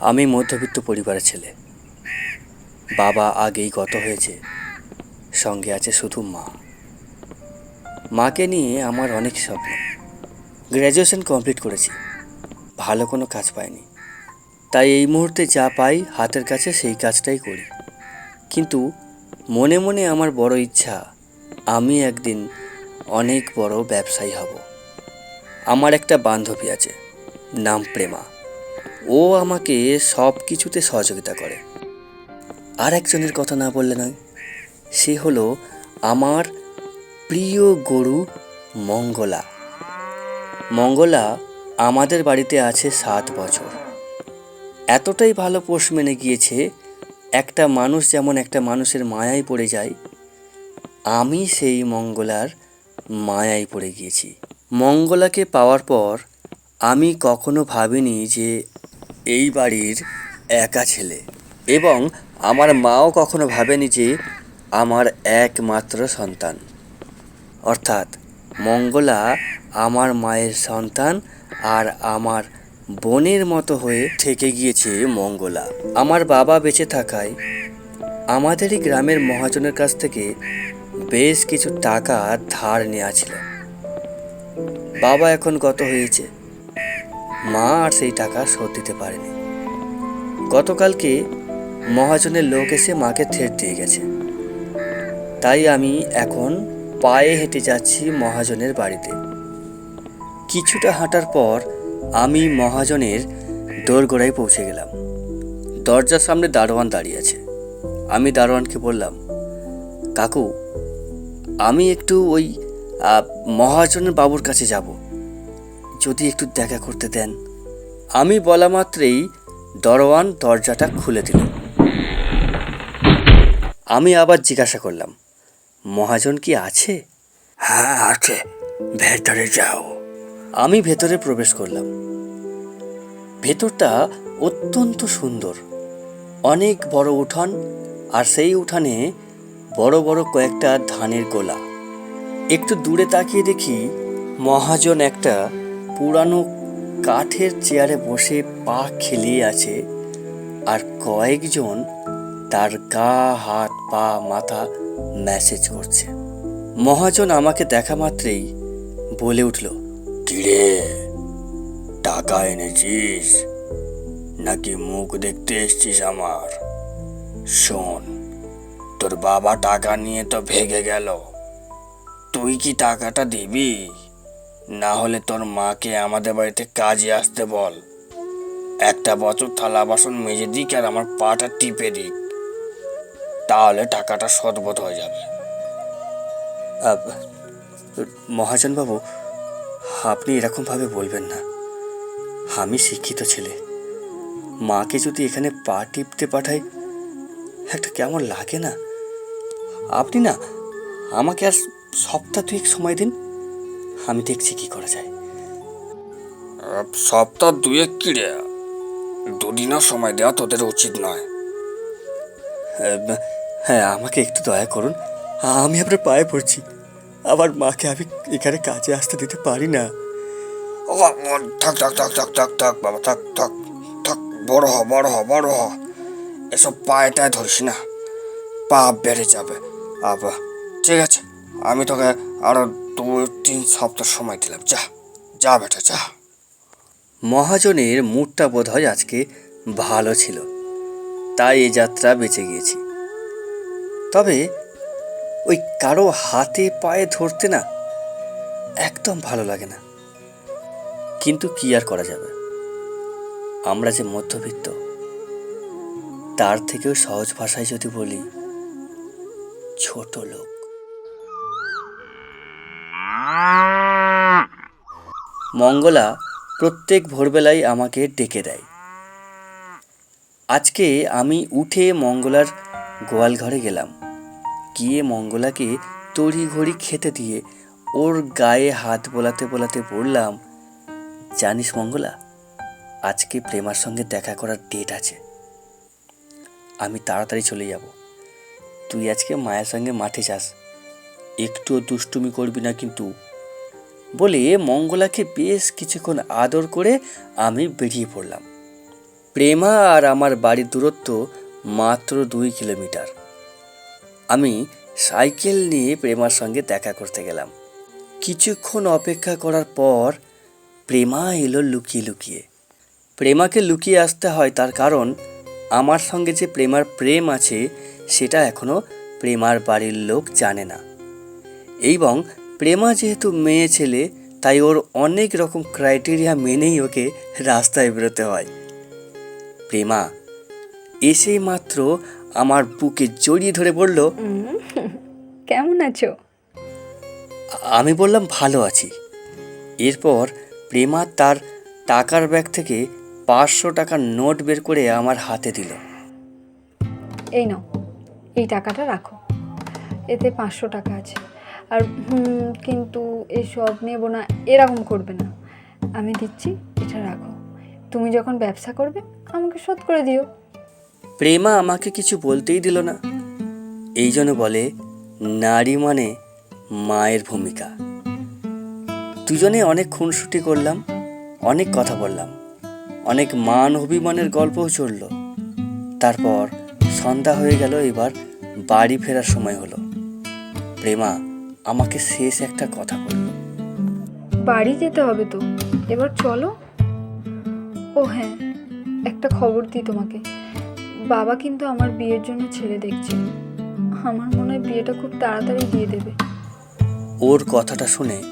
আমি মধ্যবিত্ত পরিবারের ছেলে। বাবা আগেই গত হয়েছে, সঙ্গে আছে শুধু মা। মাকে নিয়ে আমার অনেক স্বপ্ন। গ্র্যাজুয়েশন কমপ্লিট করেছি, ভালো কোনো কাজ পাইনি। তাই এই মুহূর্তে যা পাই হাতের কাছে সেই কাজটাই করি। কিন্তু মনে মনে আমার বড় ইচ্ছা, আমি একদিন অনেক বড় ব্যবসায়ী হব। আমার একটা বান্ধবী আছে, নাম প্রেমা। ও আমাকে সব কিছুতে সহযোগিতা করে। আর একজনের কথা না বললে নয়, সে হলো আমার প্রিয় গরু মঙ্গলা। মঙ্গলা আমাদের বাড়িতে আছে সাত বছর। এতটাই ভালো পোষ মেনে গিয়েছে, একটা মানুষ যেমন একটা মানুষের মায়ায় পড়ে যায়, আমি সেই মঙ্গলার মায়ায় পড়ে গিয়েছি। মঙ্গলাকে পাওয়ার পর আমি কখনো ভাবিনি যে এই বাড়ির একা ছেলে। এবং আমার মাও কখনো ভাবেনি যে আমার একমাত্র সন্তান। অর্থাৎ মঙ্গলা আমার মায়ের সন্তান আর আমার বোনের মতো হয়ে থেকে গিয়েছে মঙ্গলা। আমার বাবা বেঁচে থাকায় আমাদেরই গ্রামের মহাজনের কাছ থেকে বেশ কিছু টাকা ধার নেওয়া ছিল। বাবা এখন গত হয়েছে। মা আর সেই টাকা শোধ দিতে পারেনি। গতকালকে মহাজনের লোক এসে মাকে থেট দিয়ে গেছে। তাই আমি এখন পায়ে হেঁটে যাচ্ছি মহাজনের বাড়িতে। কিছুটা হাঁটার পর আমি মহাজনের দোরগোড়ায় পৌঁছে গেলাম। দরজার সামনে দারোয়ান দাঁড়িয়ে আছে। আমি দারোয়ানকে বললাম, কাকু, আমি একটু ওই মহাজনের বাবুর কাছে যাব। যদি একটু দেখা করতে দেন। আমি বলা মাত্রেই দরওয়ান দরজাটা খুলে দিল। আমি আবার জিজ্ঞাসা করলাম মহাজন কি আছে? হ্যাঁ আছে। ভেতরে যাও। আমি ভেতরে প্রবেশ করলাম। ভেতরটা অত্যন্ত সুন্দর। অনেক বড় উঠান আর সেই উঠানে বড় বড় কয়েকটা ধানের গোলা। একটু দূরে তাকিয়ে দেখি মহাজন একটা পুরানো কাঠের চেয়ারে বসে পা খেলিয়ে আছে আর কয়েকজন তার গা, হাত, পা, মাথা ম্যাসেজ করছে। মহাজন আমাকে দেখা মাত্রেই বলে উঠল, কিরে, টাকা এনেছিস? নাকি মুখ দেখতে এসছিস আমার? শোন, তোর বাবা টাকা নিয়ে তো ভেগে গেল। তুই কি টাকাটা দিবি? না হলে তোর মাকে আমাদের বাড়িতে কাজে আসতে বল। একটা বছর থালা বাসন মেজে দিক আর আমার পাটা টিপে দিক। তাহলে টাকাটা সদবোধ হয়ে যাবে। মহাজন বাবু, আপনি এরকমভাবে বলবেন না। আমি শিক্ষিত ছেলে। মাকে যদি এখানে পা টিপতে পাঠাই, একটা কেমন লাগে না? আপনি না, আমাকে আর সপ্তাহ দুয়েক সময় দিন। আমি দেখছি কি করা যায়। সপ্তাহ দুয়েক কি রে? দুদিনও সময় দেওয়া তোদের উচিত নয়। হ্যাঁ আমাকে একটু দয়া করুন। আমি আপনার পায়ে পড়ছি। আমার মাকে আমি এখানে কাজে আসতে দিতে পারি না। থাক থাক থাক থাক থাক থাক বাবা থাক থাক থাক বড় হ বড় হ বড় হ। এসব পায়েটায় ধরিস না। পা বেড়ে যাবে। আবার ঠিক আছে আমি তোকে আরও দু তিন সপ্তাহ সময় দিলাম। যা যা বেটা, যা। মহাজনের মুডটা বোধ হয় আজকে ভালো ছিল। তাই এ যাত্রা বেঁচে গিয়েছি। তবে ওই কারও হাতে পায়ে ধরতে না একদম ভালো লাগে না। কিন্তু কি আর করা যাবে? আমরা যে মধ্যবিত্ত, তার থেকেও সহজ ভাষায় যদি বলি, ছোট লোক। মঙ্গলা প্রত্যেক ভোরবেলায় আমাকে ডেকে দেয়। আজকে আমি উঠে মঙ্গলার গোয়াল ঘরে গেলাম। গিয়ে মঙ্গলাকে তড়ি ঘড়ি খেতে দিয়ে ওর গায়ে হাত বোলাতে বোলাতে বললাম, জানিস মঙ্গলা, আজকে প্রেমার সঙ্গে দেখা করার ডেট আছে। আমি তাড়াতাড়ি চলে যাব। তুই আজকে মায়ের সঙ্গে মাঠে যাস। একটুও দুষ্টুমি করবি না কিন্তু বলে মঙ্গলাকে বেশ কিছুক্ষণ আদর করে আমি বেরিয়ে পড়লাম। প্রেমা আর আমার বাড়ির দূরত্ব মাত্র দুই কিলোমিটার। আমি সাইকেল নিয়ে প্রেমার সঙ্গে দেখা করতে গেলাম। কিছুক্ষণ অপেক্ষা করার পর প্রেমা এলো লুকিয়ে লুকিয়ে। প্রেমাকে লুকিয়ে আসতে হয় তার কারণ আমার সঙ্গে যে প্রেমার প্রেম আছে সেটা এখনও প্রেমার বাড়ির লোক জানে না। এবং প্রেমা যেহেতু মেয়ে ছেলে তাই ওর অনেক রকম ক্রাইটেরিয়া মেনেই ওকে রাস্তায় বেরোতে হয়। প্রেমা এসেই মাত্র আমার বুকে জড়িয়ে ধরে বলল কেমন আছো? আমি বললাম ভালো আছি। এরপর প্রেমা তার টাকার ব্যাগ থেকে পাঁচশো টাকার নোট বের করে আমার হাতে দিল। এই নাও এই টাকাটা রাখো। এতে পাঁচশো টাকা আছে। আর কিন্তু এসব নেব না, এরকম করবে না। আমি দিচ্ছি, এটা রাখো। তুমি যখন ব্যবসা করবে, আমাকে শোধ করে দিও। প্রেমা আমাকে কিছু বলতেই দিল না। এই জন্য বলে, নারী মানে মায়ের ভূমিকা। দুজনে অনেক খুনসুটি করলাম, অনেক কথা বললাম, অনেক মান অভিমানের গল্পও চলল। তারপর সন্ধ্যা হয়ে গেল, এবার বাড়ি ফেরার সময় হলো। প্রেমা আমাকে শেষ একটা কথা বলল। বাড়ি যেতে হবে তো। এবার চলো। ও হ্যাঁ একটা খবর দিই তোমাকে। বাবা কিন্তু আমার বিয়ের জন্য ছেলে দেখছে। আমার মনে হয় বিয়েটা খুব তাড়াতাড়ি দিয়ে দেবে। ওর কথাটা শুনে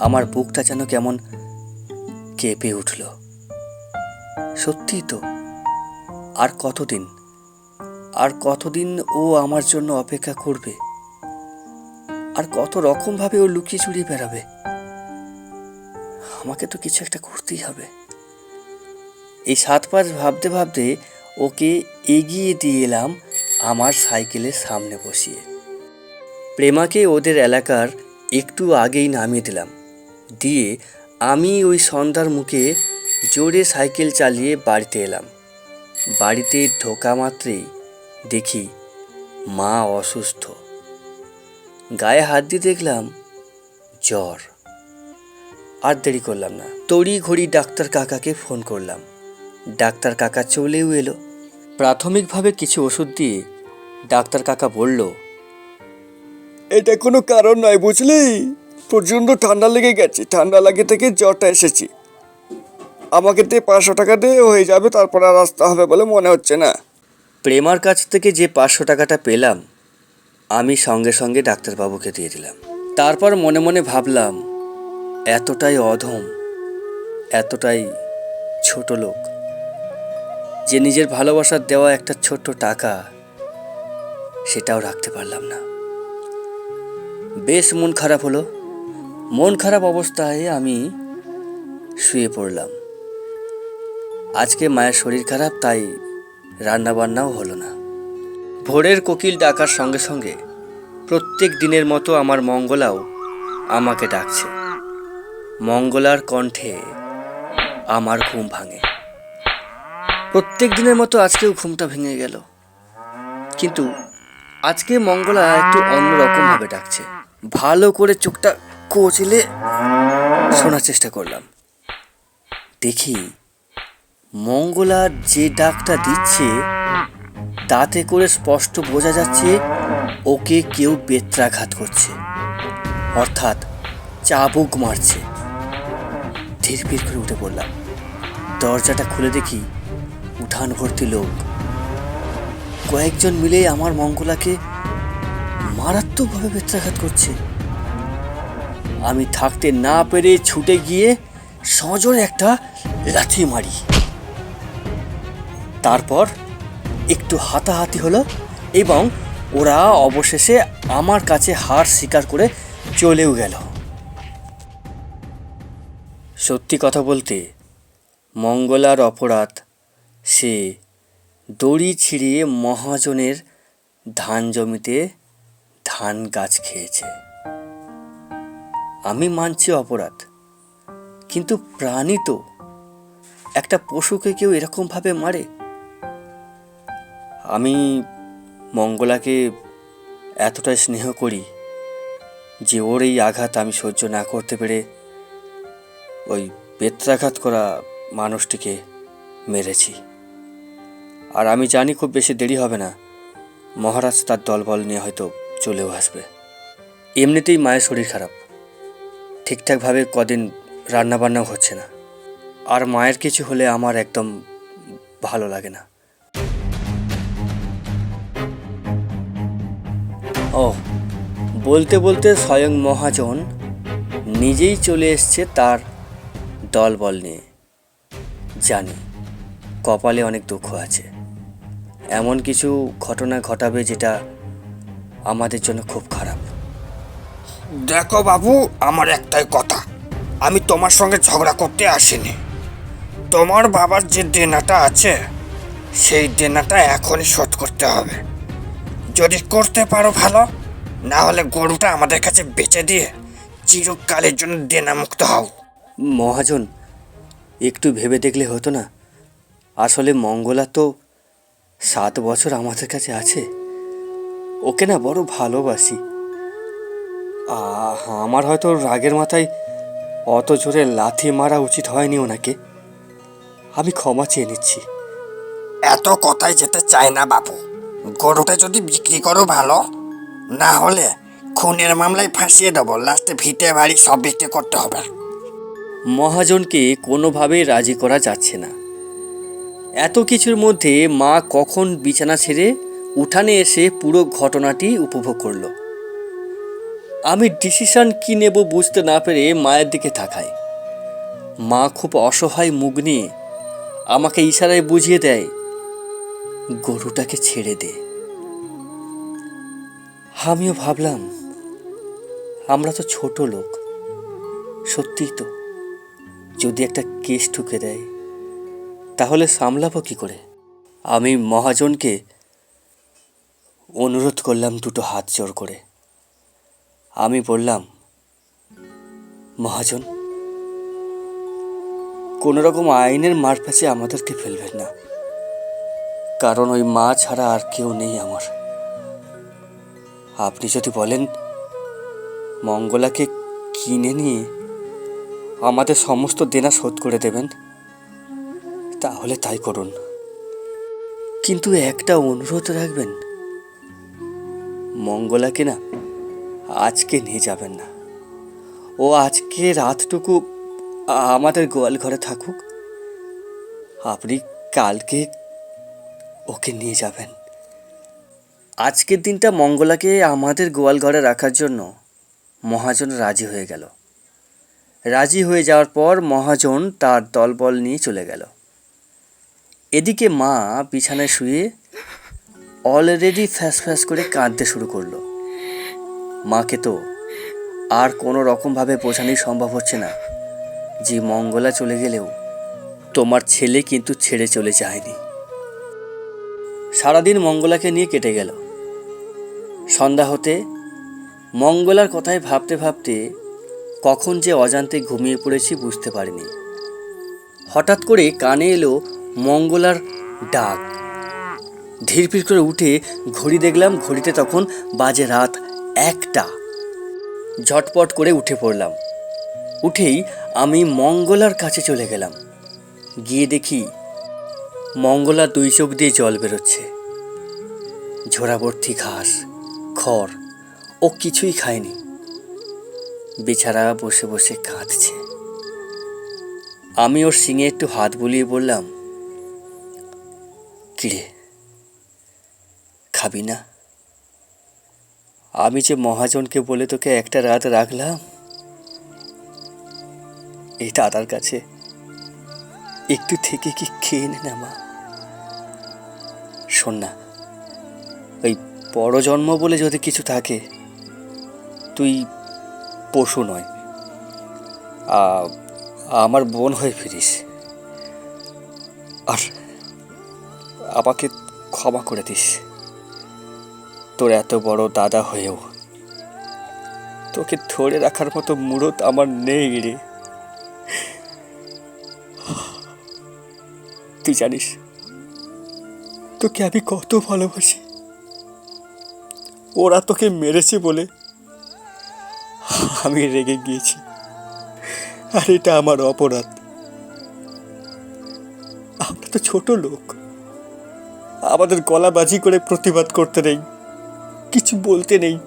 আমার বুকটা যেন কেমন কেঁপে উঠল। সত্যি তো আর কতদিন? আর কতদিন ও আমার জন্য অপেক্ষা করবে? আর কত রকমভাবে ও লুকিয়ে চুরিয়ে বেড়াবে। আমাকে তো কিছু একটা করতেই হবে। এই সাত পাঁচ ভাবতে ভাবতে ওকে এগিয়ে দিয়ে এলাম আমার সাইকেলের সামনে বসিয়ে। প্রেমাকে ওদের এলাকার একটু আগেই নামিয়ে দিলাম। দিয়ে আমি ওই সন্ধ্যার মুখে জোরে সাইকেল চালিয়ে বাড়িতে এলাম। বাড়িতে ঢোকা মাত্রেই দেখি মা অসুস্থ। গায়ে হাত দিয়ে দেখলাম জ্বর। আর দেরি করলাম না। তড়ি ঘড়ি ডাক্তার কাকাকে ফোন করলাম। ডাক্তার কাকা চলেও এলো। প্রাথমিকভাবে কিছু ওষুধ দিয়ে ডাক্তার কাকা বলল এটা কোনো কারণ নয় বুঝলি? প্রচণ্ড ঠান্ডা লেগে গেছে। ঠান্ডা লাগে থেকে জ্বরটা এসেছি। আমাকে দিয়ে পাঁচশো টাকা দিয়ে হয়ে যাবে। তারপর আর আসতে হবে বলে মনে হচ্ছে না। প্রেমার কাছ থেকে যে পাঁচশো টাকাটা পেলাম আমি সঙ্গে সঙ্গে ডাক্তারবাবুকে দিয়ে দিলাম। তারপর মনে মনে ভাবলাম, এতটাই অধম, এতটাই ছোট লোক, যে নিজের ভালোবাসার দেওয়া একটা ছোট্ট টাকা সেটাও রাখতে পারলাম না। বেশ মন খারাপ হলো। মন খারাপ অবস্থায় আমি শুয়ে পড়লাম। আজকে মায়ের শরীর খারাপ, তাই রান্নাবান্নাও হলো না। ভোরের কোকিল ডাকার সঙ্গে সঙ্গে প্রত্যেক দিনের মতো আমার মঙ্গলাও আমাকে ডাকছে। মঙ্গলার কণ্ঠে আমার ঘুম ভাঙে। প্রত্যেক দিনের মতো আজকেও ঘুমটা ভেঙে গেল। কিন্তু আজকে মঙ্গলা একটু অন্যরকম ভাবে ডাকছে। ভালো করে চোখটা কচলে শোনার চেষ্টা করলাম। দেখি মঙ্গলার যে ডাকটা দিচ্ছে তাতে করে স্পষ্ট বোঝা যাচ্ছে ওকে কেউ বেত্রাঘাত করছে। অর্থাৎ চাবুক মারছে। ধীর করে উঠে পড়লাম। দরজাটা খুলে দেখি উঠান ভর্তি লোক। কয়েকজন মিলে আমার মঙ্গলাকে মারাত্মকভাবে বেত্রাঘাত করছে। আমি থাকতে না পেরে ছুটে গিয়ে সজোরে একটা লাথি মারি। তারপর একটু হাতাহাতি হলো এবং ওরা অবশেষে আমার কাছে হার স্বীকার করে চলেও গেল। সত্যি কথা বলতে, মঙ্গলার অপরাধ, সে দড়ি ছিঁড়িয়ে মহাজনের ধান জমিতে ধান গাছ খেয়েছে। আমি মানছি অপরাধ, কিন্তু প্রাণী তো, একটা পশুকে কেউ এরকমভাবে মারে? আমি মঙ্গলাকে এতটাই স্নেহ করি যে ওর এই আঘাত আমি সহ্য না করতে পেরে ওই বেত্রাঘাত করা মানুষটিকে মেরেছি। আর আমি জানি খুব বেশি দেরি হবে না। মহারাজ তার দলবল নিয়ে হয়তো চলেও আসবে। এমনিতেই মায়ের শরীর খারাপ। ঠিকঠাকভাবে কদিন রান্নাবান্নাও হচ্ছে না। আর মায়ের কিছু হলে আমার একদম ভালো লাগে না। ও, বলতে বলতে স্বয়ং মহাজন নিজেই চলে এসছে তার দলবল নিয়ে। জানি, কপালে অনেক দুঃখ আছে। এমন কিছু ঘটনা ঘটাবে যেটা আমাদের জন্য খুব খারাপ। দেখো বাবু, আমার একটাই কথা। আমি তোমার সঙ্গে ঝগড়া করতে আসিনি। তোমার বাবার যে দেনাটা আছে, সেই দেনাটা এখনই শোধ করতে হবে। যদি করতে পারো ভালো না হলে গরুটা আমাদের কাছে বেচে দিয়ে চিরকালের জন্য দেনামুক্ত হও। মহাজন একটু ভেবে দেখলে হতো না। আসলে মঙ্গলা তো সাত বছর আমাদের কাছে আছে। ওকে না বড় ভালোবাসি। আমার হয়তো রাগের মাথায় অত জোরে লাথি মারা উচিত হয়নি ওনাকে। আমি ক্ষমা চেয়ে নিচ্ছি। এত কথাই যেতে চায় না বাবু গরুটা যদি বিক্রি করো ভালো, না হলে খুনের মামলায় ফাঁসিয়ে দেবো। লাস্টে ভিটে বাড়ি সব বিক্রি করতে হবে। মহাজনকে কোনোভাবেই রাজি করা যাচ্ছে না। এত কিছুর মধ্যে মা কখন বিছানা ছেড়ে উঠানে এসে পুরো ঘটনাটি উপভোগ করল। আমি ডিসিশন কি নেব বুঝতে না পেরে মায়ের দিকে তাকাই। মা খুব অসহায় মুখ নিয়ে আমাকে ইশারায় বুঝিয়ে দেয় গরুটাকে ছেড়ে দে। আমিও ভাবলাম, আমরা তো ছোট লোক, সত্যিই তো। যদি একটা কেস ঠুকে দেয়, তাহলে সামলাবো কি করে? আমি মহাজনকে অনুরোধ করলাম দুটো হাত জোর করে। আমি বললাম, মহাজন কোনো রকম আইনের মারপ্যাচে আমাদেরকে ফেলবেন না। কারণ ওই মা ছাড়া আর কেউ নেই আমার। আপনি যদি বলেন, মঙ্গলাকে কিনে নিয়ে আমাদের সমস্ত দেনা শোধ করে দেবেন, তাহলে তাই করুন। কিন্তু একটা অনুরোধ রাখবেন, মঙ্গলাকে না আজকে নিয়ে যাবেন না। ও আজকে রাতটুকু আমাদের গোয়াল ঘরে থাকুক। আপনি কালকে ওকে নিয়ে যাবেন। আজকের দিনটা মঙ্গলাকে আমাদের গোয়াল ঘরে রাখার জন্য মহাজন রাজি হয়ে গেল। রাজি হয়ে যাওয়ার পর মহাজন তার দলবল নিয়ে চলে গেল। এদিকে মা বিছানায় শুয়ে অলরেডি ফ্যাস ফ্যাস করে কাঁদতে শুরু করল। মাকে তো আর কোনো রকমভাবে বোঝানোই সম্ভব হচ্ছে না যে মঙ্গলা চলে গেলেও তোমার ছেলে কিন্তু ছেড়ে চলে যায়নি। সারাদিন মঙ্গলাকে নিয়ে কেটে গেল। সন্ধ্যা হতে মঙ্গলার কথায় ভাবতে ভাবতে কখন যে অজান্তে ঘুমিয়ে পড়েছি বুঝতে পারিনি। হঠাৎ করে কানে এলো মঙ্গলার ডাক। ধীরপির করে উঠে ঘড়ি দেখলাম, ঘড়িতে তখন বাজে রাত একটা। ঝটপট করে উঠে পড়লাম। উঠেই আমি মঙ্গলার কাছে চলে গেলাম। গিয়ে দেখি মঙ্গলার দুই চোখ দিয়ে জল বেরোচ্ছে। ঝোড়াবর্তী ঘাস, খড় ও কিছুই খায়নি। বেচারা বসে বসে কাঁদছে। আমি ওর সিঙে একটু হাত বুলিয়ে বললাম, কিরে, খাবি না? আমি যে মহাজনকে বলে তোকে একটা রাত রাখলাম, এই দাদার কাছে একটু থেকে কি খেয়ে নে না মা। শোন না। ওই বড় জন্ম বলে যদি কিছু থাকে, তুই পশু নয়। আমার বোন হয়ে ফিরিস। আর আমাকে ক্ষমা করে দিস। তোর এত বড় দাদা হয়েও। তোকে ধরে রাখার মতো মুরত আমার নেই রে। তুই জানিস তোকে আমি কত ভালোবাসি। ওরা তোকে মেরেছে বলে আমি রেগে গিয়েছি। আর এটা আমার অপরাধ। আমরা তো ছোট লোক। আমাদের গলা বাজি করে প্রতিবাদ করতে নেই। কিছু বলতে নেই।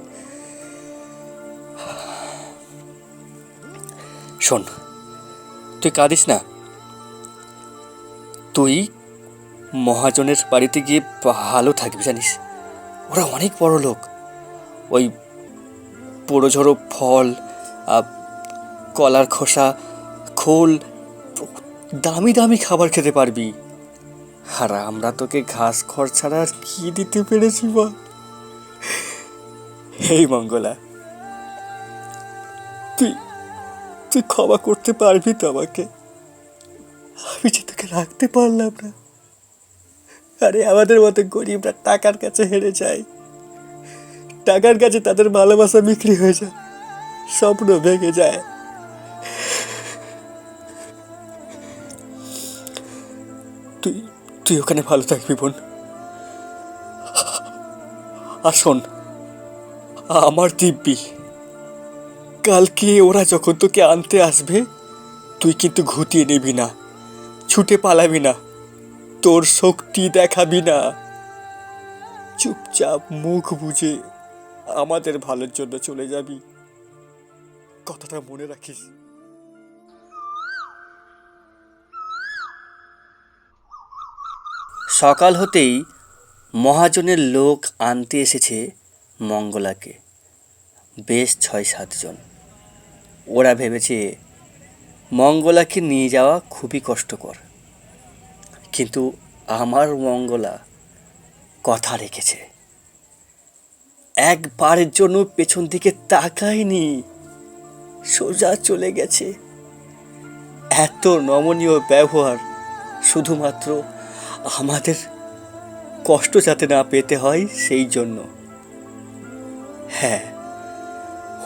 শোন, তুই কাঁদিস না। তুই মহাজনের বাড়িতে গিয়ে ভালো থাকবি জানিস। ওরা অনেক বড় লোক। ওই বড়ো ঝড়ো ফল কলার খোসা, খোল, দামি দামি খাবার খেতে পারবি। আর আমরা তোকে ঘাস খড় ছাড়া আর কি দিতে পেরেছি বল এই মঙ্গলা, তুই তুই ক্ষমা করতে পারবি তো আমাকে। আমি যে তোকে রাখতে পারলাম না। আরে আমাদের মতো গরিবরা টাকার কাছে হেরে যায়। টাকার কাছে তাদের ভালোবাসা বিক্রি হয়ে যায়। স্বপ্ন ভেঙে যায়। তুই তুই ওখানে ভালো থাকবি বোন। আর শোন, আমার দিব্যি, কালকে ওরা যখন তোকে আনতে আসবে, তুই কিন্তু ঘুটিয়ে নিবি না, ছুটে পালাবি না। তোর শক্তি দেখাবি না। চুপচাপ মুখ বুঝে আমাদের ভালোর জন্য চলে যাবি। কথাটা মনে রাখিস। সকাল হতেই মহাজনের লোক আনতে এসেছে মঙ্গলাকে। বেশ ছয় সাতজন ওরা ভেবেছে মঙ্গলাকে নিয়ে যাওয়া খুবই কষ্টকর। কিন্তু আমার মঙ্গলা কথা রেখেছে। একবারের জন্য পেছন দিকে তাকায়নি। সোজা চলে গেছে। এত নমনীয় ব্যবহার শুধুমাত্র আমাদের কষ্ট যাতে না পেতে হয় সেই জন্য। হ্যাঁ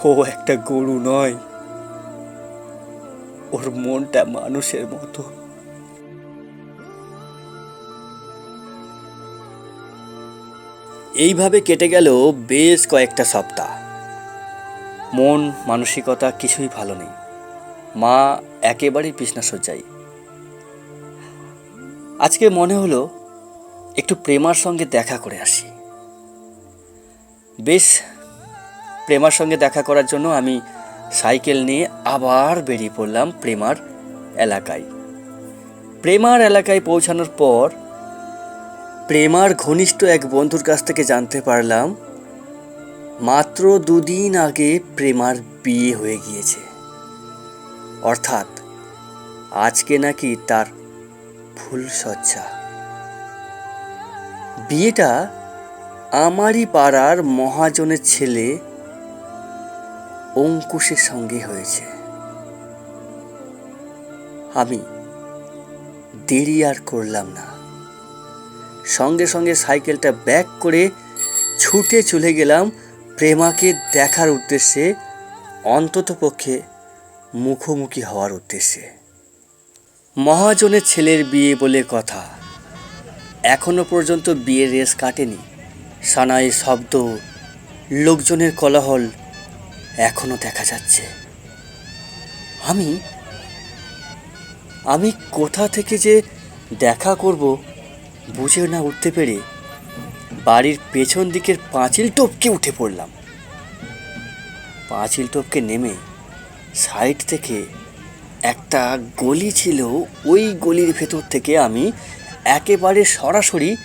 ও একটা গরু নয়। ওর মনটা মানুষের মতো। এইভাবে কেটে গেল বেশ কয়েকটা সপ্তাহ। মন, মানসিকতা কিছুই ভালো নেই। মা একেবারেই বিছনাসজ্জাই আজকে মনে হলো একটু প্রেমার সঙ্গে দেখা করে আসি। বেশ, প্রেমার সঙ্গে দেখা করার জন্য আমি সাইকেল নিয়ে আবার বেরিয়ে পড়লাম প্রেমার এলাকায়। প্রেমার এলাকায় পৌঁছানোর পর প্রেমার ঘনিষ্ঠ এক বন্ধুর কাছ থেকে জানতে পারলাম, মাত্র দুদিন আগে প্রেমার বিয়ে হয়ে গিয়েছে। অর্থাৎ, আজকে নাকি তার ফুল সজ্জা। বিয়েটা আমারই পাড়ার মহাজনের ছেলে অঙ্কুশের সঙ্গে হয়েছে। আমি দেরি আর করলাম না। সঙ্গে সঙ্গে সাইকেলটা ব্যাক করে ছুটে চলে গেলাম প্রেমাকে দেখার উদ্দেশ্যে, অন্তত পক্ষে মুখোমুখি হওয়ার উদ্দেশ্যে। মহাজনের ছেলের বিয়ে বলে কথা। এখনও পর্যন্ত বিয়ের রেস কাটেনি। সানাই শব্দ, লোকজনের কলাহল এখনও দেখা যাচ্ছে। আমি আমি কোথা থেকে যে দেখা করব বুঝে না উঠতে পেরে বাড়ির পেছন দিকের পাঁচিল টপকে উঠে পড়লাম। পাঁচিল টপকে নেমে সাইড থেকে একটা গলি ছিল, ওই গলির ভেতর থেকে আমি একেবারে সরাসরি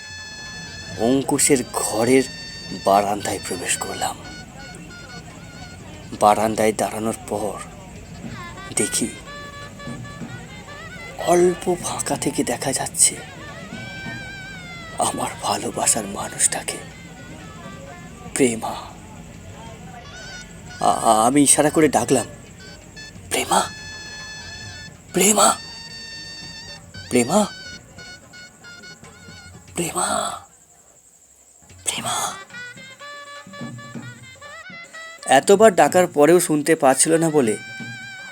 অঙ্কুশের ঘরের বারান্দায় প্রবেশ করলাম। বারান্দায় দাঁড়ানোর পর দেখি অল্প ফাঁকা থেকে দেখা যাচ্ছে আমার ভালোবাসার মানুষটাকে। প্রেমা। আমি ইশারা করে ডাকলাম। প্রেমা? প্রেমা? প্রেমা? প্রেমা? প্রেমা? এতবার ডাকার পরেও শুনতে পাচ্ছিল না বলে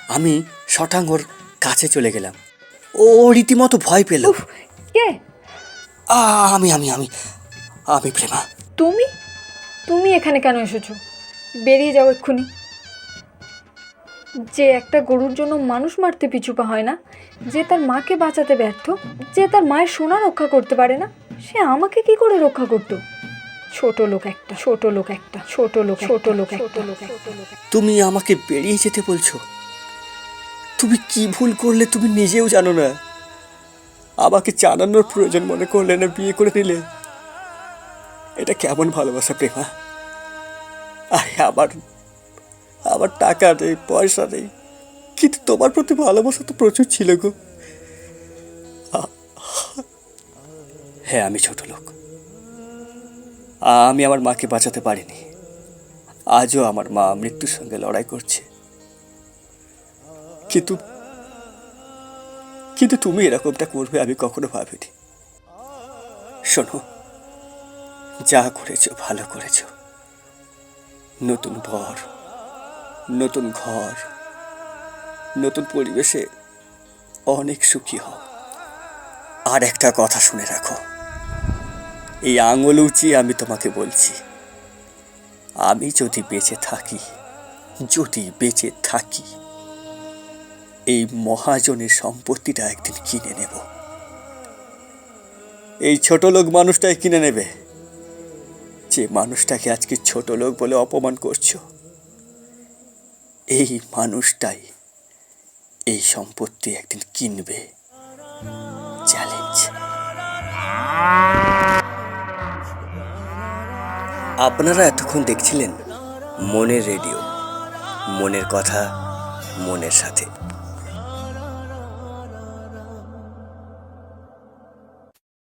আমি শটাঙ্গর কাছে চলে গেলাম। ও রীতিমতো ভয় পেল। কে? আমি আমি আমি আমি প্রেমা। তুমি? তুমি এখানে কেন এসেছ? বেরিয়ে যাও এক্ষুনি। যে একটা গরুর জন্য মানুষ মারতে পিছুপা হয় না যে তার মাকে বাঁচাতে ব্যর্থ যে তার মায়ের সোনা রক্ষা করতে পারে না সে আমাকে কি করে রক্ষা করতো? ছোট লোক একটা ছোট লোক একটা ছোট লোক ছোট লোক ছোট লোক তুমি আমাকে বেরিয়ে যেতে বলছো? তুমি কি ভুল করলে তুমি নিজেও জানো না? আমাকে জানানোর প্রয়োজন মনে করলে না বিয়ে করে নিলে এটা কেমন ভালোবাসা, প্রেমা? আরে, আমার আমার টাকা নেই, পয়সা নেই। কিন্তু তোমার প্রতি ভালোবাসা তো প্রচুর ছিল গো। হ্যাঁ আমি ছোট লোক। আমি আমার মাকে বাঁচাতে পারিনি। আজও আমার মা মৃত্যুর সঙ্গে লড়াই করছে। কিন্তু কিন্তু তুমি এরকমটা করবে আমি কখনো ভাবিনি। শোনো, যা করেছ, ভালো করেছ। নতুন বর, নতুন ঘর, নতুন পরিবেশে অনেক সুখী হও। আর একটা কথা শুনে রাখো, এই আঙুল উঁচিয়ে আমি তোমাকে বলছি। আমি যদি বেঁচে থাকি, যদি বেঁচে থাকি এই মহাজনের সম্পত্তিটা একদিন কিনে নেব। এই ছোট লোক মানুষটাই কিনে নেবে। যে মানুষটাকে আজকে ছোট লোক বলে অপমান করছ, এই মানুষটাই এই সম্পত্তি একদিন কিনবে। চ্যালেঞ্জ আপনারা এতক্ষণ দেখছিলেন মনের রেডিও, মনের কথা, মনের সাথে।